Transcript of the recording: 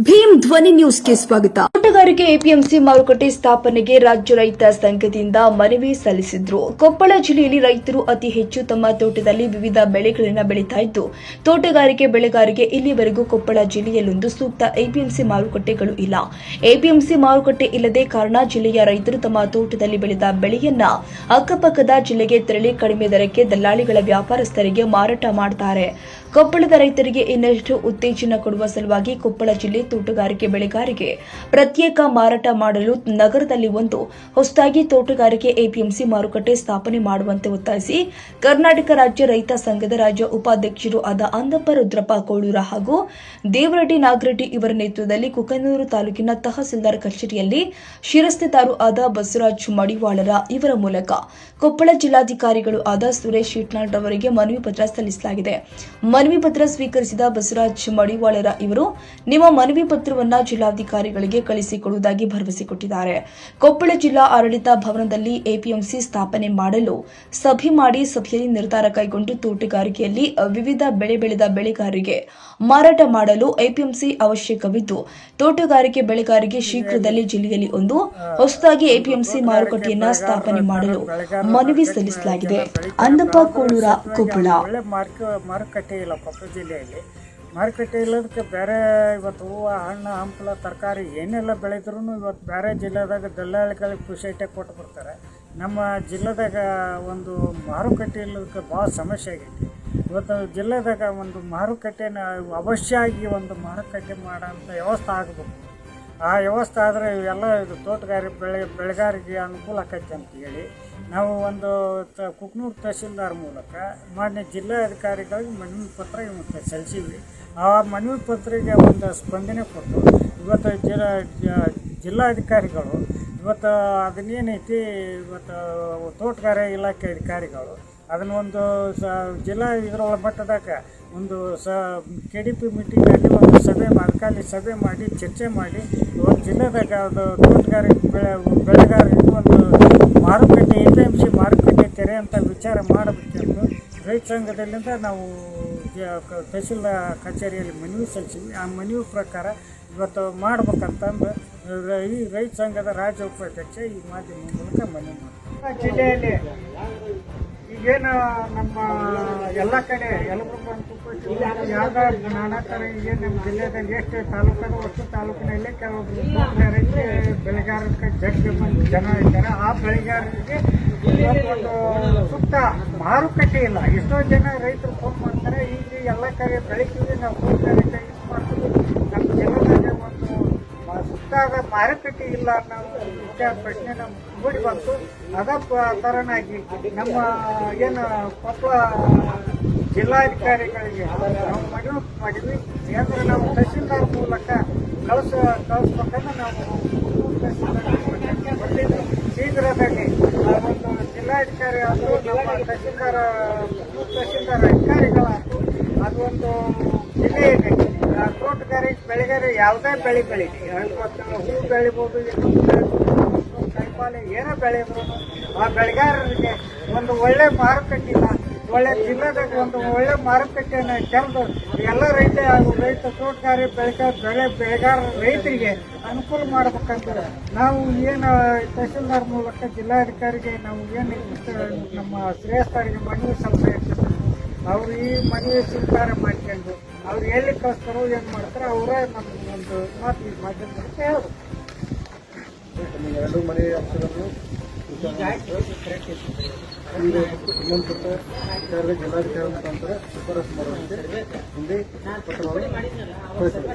ಭೀಮ್ ಧ್ವನಿ ನ್ಯೂಸ್ಗೆ ಸ್ವಾಗತ ತೋಟಗಾರಿಕೆ ಎಪಿಎಂಸಿ ಮಾರುಕಟ್ಟೆ ಸ್ಥಾಪನೆಗೆ ರಾಜ್ಯ ರೈತ ಸಂಘದಿಂದ ಮನವಿ ಸಲ್ಲಿಸಿದ್ರು. ಕೊಪ್ಪಳ ಜಿಲ್ಲೆಯಲ್ಲಿ ರೈತರು ಅತಿ ಹೆಚ್ಚು ತಮ್ಮ ತೋಟದಲ್ಲಿ ವಿವಿಧ ಬೆಳೆಗಳನ್ನು ಬೆಳೀತಾ ಇದ್ದು, ತೋಟಗಾರಿಕೆ ಬೆಳೆಗಾರಿಕೆ ಇಲ್ಲಿವರೆಗೂ ಕೊಪ್ಪಳ ಜಿಲ್ಲೆಯಲ್ಲೊಂದು ಸೂಕ್ತ ಎಪಿಎಂಸಿ ಮಾರುಕಟ್ಟೆಗಳು ಇಲ್ಲ. ಎಪಿಎಂಸಿ ಮಾರುಕಟ್ಟೆ ಇಲ್ಲದೆ ಕಾರಣ ಜಿಲ್ಲೆಯ ರೈತರು ತಮ್ಮ ತೋಟದಲ್ಲಿ ಬೆಳೆದ ಬೆಳೆಯನ್ನ ಅಕ್ಕಪಕ್ಕದ ಜಿಲ್ಲೆಗೆ ತೆರಳಿ ಕಡಿಮೆ ದರಕ್ಕೆ ದಲ್ಲಾಳಿಗಳ ವ್ಯಾಪಾರಸ್ಥರಿಗೆ ಮಾರಾಟ ಮಾಡುತ್ತಾರೆ ಕೊಪ್ಪಳದ ರೈತರಿಗೆ ಇನ್ನಷ್ಟು ಉತ್ತೇಜನ ಕೊಡುವ ಸಲುವಾಗಿ ಕೊಪ್ಪಳ ಜಿಲ್ಲೆ ತೋಟಗಾರಿಕೆ ಬೆಳೆಗಾರರಿಗೆ ಪ್ರತ್ಯೇಕ ಮಾರಾಟ ಮಾಡಲು ನಗರದಲ್ಲಿ ಒಂದು ಹೊಸದಾಗಿ ತೋಟಗಾರಿಕೆ ಎಪಿಎಂಸಿ ಮಾರುಕಟ್ಟೆ ಸ್ಥಾಪನೆ ಮಾಡುವಂತೆ ಒತ್ತಾಯಿಸಿ ಕರ್ನಾಟಕ ರಾಜ್ಯ ರೈತ ಸಂಘದ ರಾಜ್ಯ ಉಪಾಧ್ಯಕ್ಷರು ಆದ ಅಂದಪ್ಪ ರುದ್ರಪ್ಪ ಕೋಳೂರ ಹಾಗೂ ದೇವರೆಡ್ಡಿ ನಾಗರೆಡ್ಡಿ ಇವರ ನೇತೃತ್ವದಲ್ಲಿ ಕುಕನೂರು ತಾಲೂಕಿನ ತಹಸೀಲ್ದಾರ್ ಕಚೇರಿಯಲ್ಲಿ ಶಿರಸ್ತೆದಾರು ಆದ ಬಸವರಾಜ್ ಮಡಿವಾಳರ ಇವರ ಮೂಲಕ ಕೊಪ್ಪಳ ಜಿಲ್ಲಾಧಿಕಾರಿಗಳು ಆದ ಸುರೇಶ್ ಶಿಟ್ನಾಳ್ ಅವರಿಗೆ ಮನವಿ ಪತ್ರ ಸಲ್ಲಿಸಲಾಗಿದೆ. ಮನವಿ ಪತ್ರ ಸ್ವೀಕರಿಸಿದ ಬಸವರಾಜ್ ಮಡಿವಾಳರ ಇವರು, ನಿಮ್ಮ ಮನವಿ ಪತ್ರವನ್ನು ಜಿಲ್ಲಾಧಿಕಾರಿಗಳಿಗೆ ಕಳಿಸಿಕೊಡುವುದಾಗಿ ಭರವಸೆ ಕೊಟ್ಟಿದ್ದಾರೆ. ಕೊಪ್ಪಳ ಜಿಲ್ಲಾ ಆಡಳಿತ ಭವನದಲ್ಲಿ ಎಪಿಎಂಸಿ ಸ್ಥಾಪನೆ ಮಾಡಲು ಸಭೆ ಮಾಡಿ ಸಭೆಯಲ್ಲಿ ನಿರ್ಧಾರ ಕೈಗೊಂಡು ತೋಟಗಾರಿಕೆಯಲ್ಲಿ ವಿವಿಧ ಬೆಳೆ ಬೆಳೆದ ಬೆಳೆಗಾರರಿಗೆ ಮಾರಾಟ ಮಾಡಲು ಎಪಿಎಂಸಿ ಅವಶ್ಯಕವಿದ್ದು, ತೋಟಗಾರಿಕೆ ಬೆಳೆಗಾರರಿಗೆ ಶೀಘ್ರದಲ್ಲಿ ಜಿಲ್ಲೆಯಲ್ಲಿ ಒಂದು ಹೊಸದಾಗಿ ಎಪಿಎಂಸಿ ಮಾರುಕಟ್ಟೆಯನ್ನು ಸ್ಥಾಪನೆ ಮಾಡಲು ಮನವಿ ಸಲ್ಲಿಸಲಾಗಿದೆ. ಅಂದಪ್ಪ, ಕೋಳೂರ, ಕೊಪ್ಪಳ. ಮಾರುಕಟ್ಟೆ ಕೊಪ್ಪಳ ಜಿಲ್ಲೆಯಲ್ಲಿ. ಮಾರುಕಟ್ಟೆ ಇಲ್ಲದಕ್ಕೆ ಬೇರೆ ಇವತ್ತು ಹೂವು, ಹಣ್ಣು, ಹಂಪಲ, ತರಕಾರಿ ಏನೆಲ್ಲ ಬೆಳೆದ್ರೂ ಇವತ್ತು ಬೇರೆ ಜಿಲ್ಲೆದಾಗ ದಲ್ಲಾಳಿಗಳಿಗೆ ಪುಷೈಟೆ ಕೊಟ್ಟು ಬರ್ತಾರೆ ನಮ್ಮ ಜಿಲ್ಲೆದಾಗ ಒಂದು ಮಾರುಕಟ್ಟೆ ಇಲ್ಲದಕ್ಕೆ ಭಾಳ ಸಮಸ್ಯೆ ಆಗೈತಿ. ಇವತ್ತು ಜಿಲ್ಲೆದಾಗ ಒಂದು ಮಾರುಕಟ್ಟೆನ ಅವಶ್ಯವಾಗಿ ಒಂದು ಮಾರುಕಟ್ಟೆ ಮಾಡೋಂಥ ವ್ಯವಸ್ಥೆ ಆಗಬೇಕು. ಆ ವ್ಯವಸ್ಥೆ ಆದರೆ ಇವೆಲ್ಲ ಇದು ತೋಟಗಾರಿಕೆ ಬೆಳೆ, ಬೆಳೆಗಾರಿಗೆ ಅನುಕೂಲ ಆಕೈತಿ ಅಂತ ಹೇಳಿ ನಾವು ಒಂದು ತ ಕುಕ್ನೂರು ತಹಸೀಲ್ದಾರ್ ಮೂಲಕ ಮಾನ್ಯ ಜಿಲ್ಲಾಧಿಕಾರಿಗಳಿಗೆ ಮನವಿ ಪತ್ರ ಇವತ್ತು ಸಲ್ಲಿಸಿದ್ವಿ. ಆ ಮನವಿ ಪತ್ರಿಗೆ ಒಂದು ಸ್ಪಂದನೆ ಕೊಟ್ಟು ಇವತ್ತು ಜಿಲ್ಲಾ ಜಿಲ್ಲಾಧಿಕಾರಿಗಳು, ಇವತ್ತು ಅದನ್ನೇನೈತಿ, ಇವತ್ತು ತೋಟಗಾರಿಕೆ ಇಲಾಖೆ ಅಧಿಕಾರಿಗಳು, ಅದನ್ನ ಒಂದು ಸ, ಜಿಲ್ಲಾ ಇದರೊಳ ಮಟ್ಟದಾಗ ಒಂದು ಸ, ಕೆ ಡಿ ಪಿ ಮೀಟಿಂಗಲ್ಲಿ ಒಂದು ಸಭೆ ಅಧಿಕಾರಿ ಸಭೆ ಮಾಡಿ, ಚರ್ಚೆ ಮಾಡಿ, ಒಂದು ಜಿಲ್ಲೆದಾಗ ಅದು ತೋಟಗಾರಿಕೆ ಬೆಳೆ, ಬೆಳೆಗಾರರಿಗೆ ಒಂದು ಮಾರುಕಟ್ಟೆ, ಎ ಪಿ ಎಂ ಸಿ ಮಾರುಕಟ್ಟೆ ತೆರೆ ಅಂತ ವಿಚಾರ ಮಾಡಬೇಕೆಂದು ರೈತ ಸಂಘದಲ್ಲಿಂದ ನಾವು ಕ- ಕಚೇರಿಯಲ್ಲಿ ಮನವಿ ಸಲ್ಲಿಸಿದ್ವಿ. ಆ ಮನವಿ ಪ್ರಕಾರ ಇವತ್ತು ಮಾಡ್ಬೇಕಂತಂದು ಈ ರೈತ ಸಂಘದ ರಾಜ್ಯ ಉಪಾಧ್ಯಕ್ಷ ಈ ಮಾಧ್ಯಮ ಮೂಲಕ ಮನವಿ ಮಾಡ್ತಾರೆ. ಜಿಲ್ಲೆಯಲ್ಲಿ ಈಗೇನು ನಮ್ಮ ಎಲ್ಲ ಕಡೆ ಯಲಬುರ್ಗ ಅಂತ ಯಾವ್ದು ನಾನಾ ಥರ ಈಗೇನು ನಮ್ಮ ಜಿಲ್ಲೆಯಲ್ಲಿ ಎಷ್ಟು ತಾಲೂಕದ ಒಟ್ಟು ತಾಲೂಕಿನಲ್ಲಿ ಕೆಲವೊಬ್ರು ತೋಟಗಾರಿಕೆ ಬೆಳೆಗಾರರಿಗೆ ಜಗ್ಗಿ ಮಂದಿ ಜನ ಇದ್ದಾರೆ. ಆ ಬೆಳೆಗಾರರಿಗೆ ಇವತ್ತು ಒಂದು ಸೂಕ್ತ ಮಾರುಕಟ್ಟೆ ಇಲ್ಲ. ಎಷ್ಟೋ ಜನ ರೈತರು ಫೋನ್ ಮಾಡ್ತಾರೆ ಈಗ ಎಲ್ಲ ಕಡೆ ಬೆಳಿತೀವಿ ನಾವು ತೋಟಗಾರಿಕೆ ಯೂಸ್ ಮಾಡ್ತೀವಿ ನಮ್ಮ ಜಿಲ್ಲೆದಾಗ ಒಂದು ಸುತ್ತಾದ ಮಾರುಕಟ್ಟೆ ಇಲ್ಲ ಅನ್ನೋ ವಿಚಾರ ಪ್ರಶ್ನೆ ನಮ್ಗೆ ಮೂಡಿ ಬಂತು. ಅದ ತರನಾಗಿ ನಮ್ಮ, ಏನು ಕೊಪ್ಪಳ ಜಿಲ್ಲಾಧಿಕಾರಿಗಳಿಗೆ ನಾವು ಮನವಿ ಮಾಡಿದ್ವಿ. ಯಾಕಂದ್ರೆ ನಾವು ತಹಸೀಲ್ದಾರ್ ಮೂಲಕ ಕಳಿಸ ಕಳಿಸ್ಬೇಕಂದ್ರೆ ನಾವು ಶೀಘ್ರದಲ್ಲಿ ಒಂದು ಜಿಲ್ಲಾಧಿಕಾರಿ ಆಯ್ತು ನಮ್ಮ ತಹಸೀಲ್ದಾರ್ ತಹಸೀಲ್ದಾರ್ ಅಧಿಕಾರಿಗಳಾಯ್ತು ಅದೊಂದು ಜಿಲ್ಲೆ ಇದೆ. ತೋಟಗಾರಿಕೆ ಬೆಳೆಗಾರ ಯಾವುದೇ ಬೆಳೆ ಇವತ್ತು ಹೂ ಬೆಳಿಬೋದು ಕೈಪಾಲೆ ಏನೋ ಬೆಳೆದ್ರು ಆ ಬೆಳೆಗಾರರಿಗೆ ಒಂದು ಒಳ್ಳೆ ಮಾರುಕಟ್ಟೆ ಒಳ್ಳೆ ಜಿಲ್ಲೆದಾಗ ಒಂದು ಒಳ್ಳೆ ಮಾರುಕಟ್ಟೆಯನ್ನು ತೆರೆದು ಎಲ್ಲ ರೈತ ರೈತ ತೋಟಗಾರಿ ಬೆಳೆಗಾರ ಬೆಳೆ ಬೆಳೆಗಾರ ರೈತರಿಗೆ ಅನುಕೂಲ ಮಾಡ್ಬೇಕಂತ ನಾವು ಏನು ತಹಸೀಲ್ದಾರ್ ಮೂಲಕ ಜಿಲ್ಲಾಧಿಕಾರಿಗೆ ನಾವು ಏನು ನಮ್ಮ ಶ್ರೇಷ್ಠರಿಗೆ ಮನವಿ ಸಲ್ಲಿಸ ಅವ್ರು ಈ ಮನೆಯ ಸ್ವೀಕಾರ ಮಾಡ್ಕೊಂಡು ಅವ್ರು ಎಲ್ಲಿ ಕಳಿಸ್ತಾರೋ ಏನು ಮಾಡ್ತಾರೋ ಅವರೇ ನಮ್ಗೆ ಒಂದು ಮಾತು ಇದು ಅಂತ ಹೇಳೋದು. ಎರಡು ಮನೆ ಅಂಶಗಳನ್ನು ಇನ್ನೊಂದು ಜಿಲ್ಲಾಧಿಕಾರಿ ಮುಖಾಂತರ ಶಿಫಾರಸು ಮಾಡುವಂತೆ ಹಿಂದೆ ಪತ್ರವನ್ನು ಕಳಿಸಿದೆ